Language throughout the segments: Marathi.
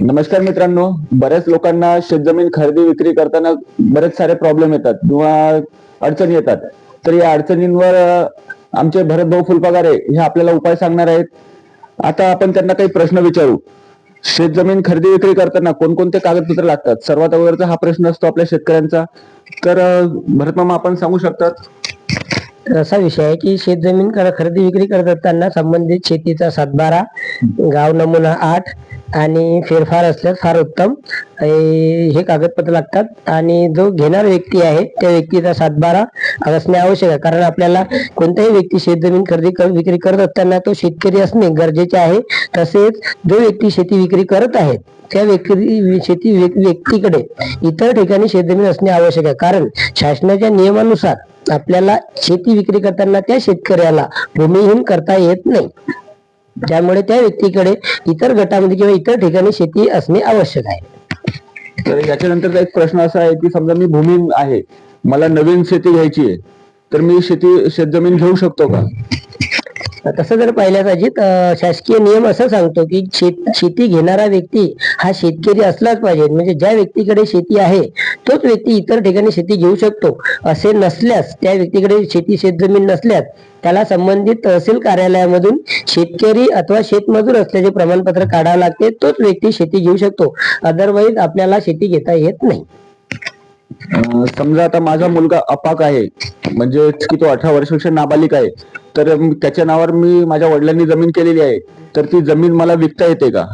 नमस्कार मित्रांनो बऱ्याच लोकांना शेतजमीन खरेदी विक्री करताना बरेच सारे प्रॉब्लेम येतात किंवा अडचणी येतात. तर या अडचणींवर आमचे भरत भाऊ फुलपगारे हे आपल्याला उपाय सांगणार आहेत. आता आपण त्यांना काही प्रश्न विचारू. शेतजमीन खरेदी विक्री करताना कोणकोणते कागदपत्र लागतात? सर्वात अगोदरचा हा प्रश्न असतो आपल्या शेतकऱ्यांचा. तर भरत मामा आपण सांगू शकतात? तर असा विषय आहे की शेतजमीन खरेदी विक्री करत असताना संबंधित शेतीचा सातबारा गाव नमुना आठ आणि फेरफार असल्यास फार उत्तम. हे कागदपत्र लागतात. आणि जो घेणार व्यक्ती आहे त्या व्यक्तीचा सातबारा असणे आवश्यक आहे. कारण आपल्याला कोणताही व्यक्ती शेतजमीन खरेदी कर- विक्री करत असताना तो शेतकरी असणे गरजेचे आहे. तसेच जो व्यक्ती शेती विक्री करत आहे त्या व्यक्ती शेती व्यक्तीकडे इतर ठिकाणी शेतजमीन असणे आवश्यक आहे. कारण शासनाच्या नियमानुसार आपल्याला शेती विक्री करताना त्या शेतकऱ्याला भूमिहीन करता येत नाही. त्यामुळे त्या व्यक्तीकडे इतर गटामध्ये किंवा इतर ठिकाणी शेती असणे आवश्यक आहे. तर याच्यानंतरचा एक प्रश्न असा आहे की समजा मी भूमी आहे मला नवीन शेती घ्यायची आहे तर मी शेती शेतजमीन घेऊ शकतो का? तसं जर पाहिलं पाहिजे तर शासकीय नियम असं सांगतो की शेत शेती घेणारा व्यक्ती हा शेतकरी असलाच पाहिजे. म्हणजे ज्या व्यक्तीकडे शेती आहे तोच व्यक्ती इतर ठिकाणी शेती घेऊ शकतो. असे नसल्यास त्या व्यक्तीकडे शेती शेतजमीन नसल्यास त्याला संबंधित तहसील कार्यालयामधून शेतकरी अथवा शेतमजूर असल्याचे प्रमाणपत्र काढावे लागते. तोच व्यक्ती शेती घेऊ शकतो. अदरवाईज आपल्याला शेती घेता येत नाही. अं, समजा आता माझा मुलगा अपाक आहे. म्हणजे की तो अठरा वर्षापेक्षा नाबालिक आहे. तर त्याच्या नावावर मी माझ्या वडिलांनी जमीन केलेली आहे. तर ती जमीन मला विकता येते का?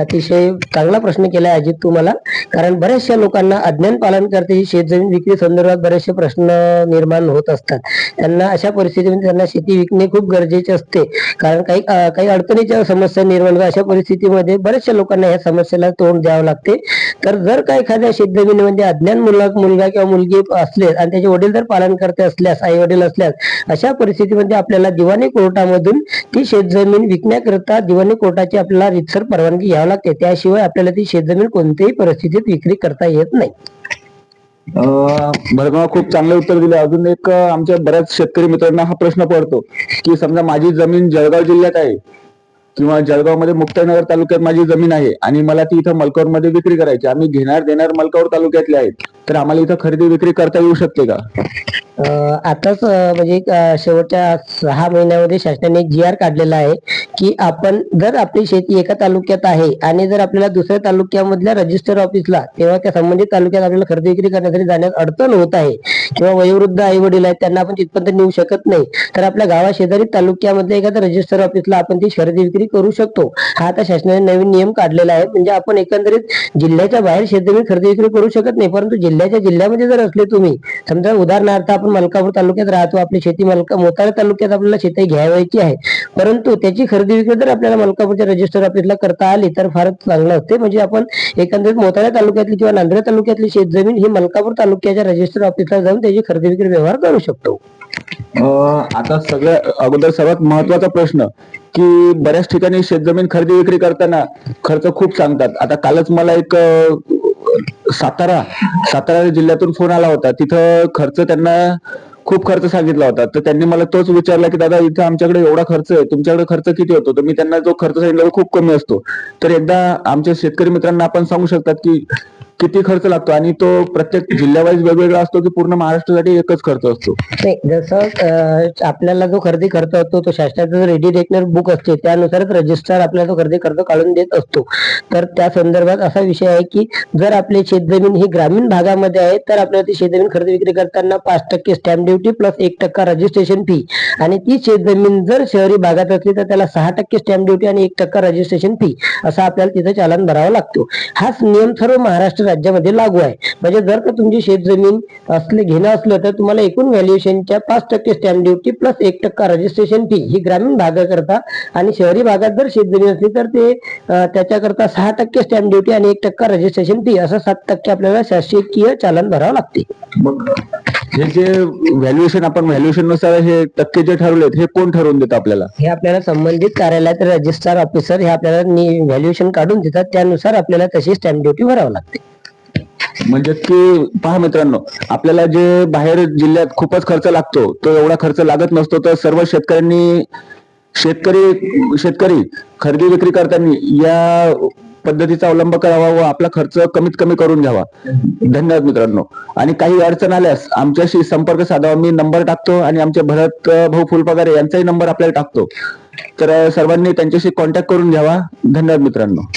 अतिशय चांगला प्रश्न केलाय अजित तुम्हाला. कारण बऱ्याचशा लोकांना अज्ञान पालन करते ही शेतजमीन विक्री संदर्भात बरेचसे प्रश्न निर्माण होत असतात. त्यांना अशा परिस्थितीमध्ये त्यांना शेती विकणे खूप गरजेचे असते. कारण काही काही अडचणीच्या समस्या निर्माण होतात. अशा परिस्थितीमध्ये बऱ्याचशा लोकांना या समस्येला तोंड द्यावं लागते. तर जर का एखाद्या शेतजमिनीमध्ये अज्ञान मुलगा मुलगा किंवा मुलगी असले आणि त्याचे वडील जर पालन करते असल्यास आई वडील असल्यास अशा परिस्थितीमध्ये आपल्याला दिवाणी कोर्टामधून ती शेतजमीन विकण्याकरता दिवाणी कोर्टाची आपल्याला रितसर परवानगी घ्यावी लागते. त्याशिवाय आपल्याला ती शेतजमीन कोणत्याही परिस्थितीत विक्री करता येत नाही. भरगाव खूप चांगले उत्तर दिले. अजून एक आमच्या बऱ्याच शेतकरी मित्रांना हा प्रश्न पडतो की समजा माझी जमीन जळगाव जिल्ह्यात आहे. किंवा जळगावमध्ये मुक्ताईनगर तालुक्यात माझी जमीन आहे आणि मला ती इथं मलकावरमध्ये विक्री करायची. आम्ही घेणार देणार मलकावर तालुक्यातले आहेत. तर आम्हाला इथं खरेदी विक्री करता येऊ शकते का? अं, आताच अं, म्हणजे अं, शेवटच्या सहा महिन्यामध्ये शासनाने एक जी आर काढलेला आहे की आपण जर आपली शेती एका तालुक्यात आहे आणि जर आपल्याला दुसऱ्या तालुक्यामधल्या रजिस्टर ऑफिसला तेव्हा त्या संबंधित तालुक्यात आपल्याला खरेदी विक्री करण्यासाठी जाण्यात अडचण होत आहे किंवा वयोवृद्ध आई वडील आहेत त्यांना आपण तिथपर्यंत नेऊ शकत नाही तर आपल्या गावा शेजारी तालुक्यामधल्या एखाद्या रजिस्टर ऑफिसला आपण ती खरेदी विक्री करू शकतो. हा आता शासनाने नवीन नियम काढलेला आहे. म्हणजे आपण एकंदरीत जिल्ह्याच्या बाहेर शेतजमीन खरेदी विक्री करू शकत नाही. परंतु जिल्ह्याच्या जिल्ह्यामध्ये जर असले तुम्ही समजा उदाहरणार्थ आपण मलकापूर तालुक्यात राहतो. आपली शेती मलका मोताळा तालुक्यात आपल्याला शेती घ्यावायची आहे. परंतु त्याची खरेदी विक्री जर आपल्याला मलकापूरच्या रजिस्टर ऑफिसला करता आली तर फारच चांगलं असते. म्हणजे आपण एकंदरीत मोताळा तालुक्यातली किंवा नांदेड तालुक्यातली शेतजमीन ही मलकापूर तालुक्याच्या रजिस्टर ऑफिसला जाऊन त्याची खरेदी विक्री व्यवहार करू शकतो. आता सगळ्या अगोदर सर्वात महत्त्वाचा प्रश्न की बऱ्याच ठिकाणी शेतजमीन खरेदी विक्री करताना खर्च खूप सांगतात. आता कालच मला एक सातारा सातारा जिल्ह्यातून फोन आला होता. तिथं खर्च त्यांना खूप खर्च सांगितला होता. तर त्यांनी मला तोच विचारला की दादा इथं आमच्याकडे एवढा खर्च आहे. तुमच्याकडे खर्च किती होतो? तर मी त्यांना जो खर्च सांगितला तो खूप कमी असतो. तर एकदा आमच्या शेतकरी मित्रांना आपण सांगू शकतात की किती खर्च लागतो? आणि तो प्रत्येक जिल्ह्यावाईज वेगवेगळा असतो की पूर्ण महाराष्ट्रासाठी एकच खर्च असतो? नाही जसं अं, आपल्याला जो खरेदी खर्च असतो तो शासनाचा जो रेडी रेकनर बुक असते त्यानुसारच रजिस्टर आपल्याला तो खरेदी खर्च काढून देत असतो. तर त्या संदर्भात असा विषय आहे की जर आपली शेतजमीन ही ग्रामीण भागामध्ये आहे तर आपल्याला ती शेतजमीन खरेदी विक्री करताना पाच टक्के स्टॅम्प ड्युटी प्लस एक टक्का रजिस्ट्रेशन फी आणि ती शेतजमीन जर शहरी भागात असली तर त्याला सहा टक्के स्टॅम्प ड्युटी आणि एक टक्का रजिस्ट्रेशन फी असं आपल्याला तिथं चालन भरावा लागतो. हाच नियम सर्व महाराष्ट्र राज्यामध्ये लागू आहे. म्हणजे जर का तुमची शेतजमीन असले घेणं असलं तर तुम्हाला एकूण व्हॅल्युएशनच्या पाच टक्के स्टॅम्प ड्युटी प्लस एक टक्का रजिस्ट्रेशन फी ही ग्रामीण भागाकरता आणि शहरी भागात जर शेतजमीन असली तर ते त्याच्याकरता सहा टक्के स्टॅम्प ड्युटी आणि एक टक्का रजिस्ट्रेशन फी असं सात टक्के आपल्याला शासकीय चालन भरावं लागते. मग हे जे व्हॅल्युएशन आपण व्हॅल्युएशननुसार हे टक्के जे ठरवलेत हे कोण ठरवून देतं आपल्याला? हे आपल्याला संबंधित कार्यालयात रजिस्ट्रार ऑफिसर हे आपल्याला व्हॅल्युएशन काढून देतात. त्यानुसार आपल्याला तशी स्टॅम्प ड्युटी भरावं लागते. म्हणजे की पहा मित्रांनो आपल्याला जे बाहेर जिल्ह्यात खूपच खर्च लागतो तो एवढा खर्च लागत नसतो तर सर्व शेतकऱ्यांनी शेतकरी शेतकरी खरेदी विक्री करताना या पद्धतीचा अवलंब करावा व आपला खर्च कमीत कमी करून घ्यावा. धन्यवाद मित्रांनो. आणि काही अडचण आल्यास आमच्याशी संपर्क साधावा. मी नंबर टाकतो आणि आमचे भरत भाऊ फुलपगारे यांचाही नंबर आपल्याला टाकतो. तर सर्वांनी त्यांच्याशी कॉन्टॅक्ट करून घ्यावा. धन्यवाद मित्रांनो.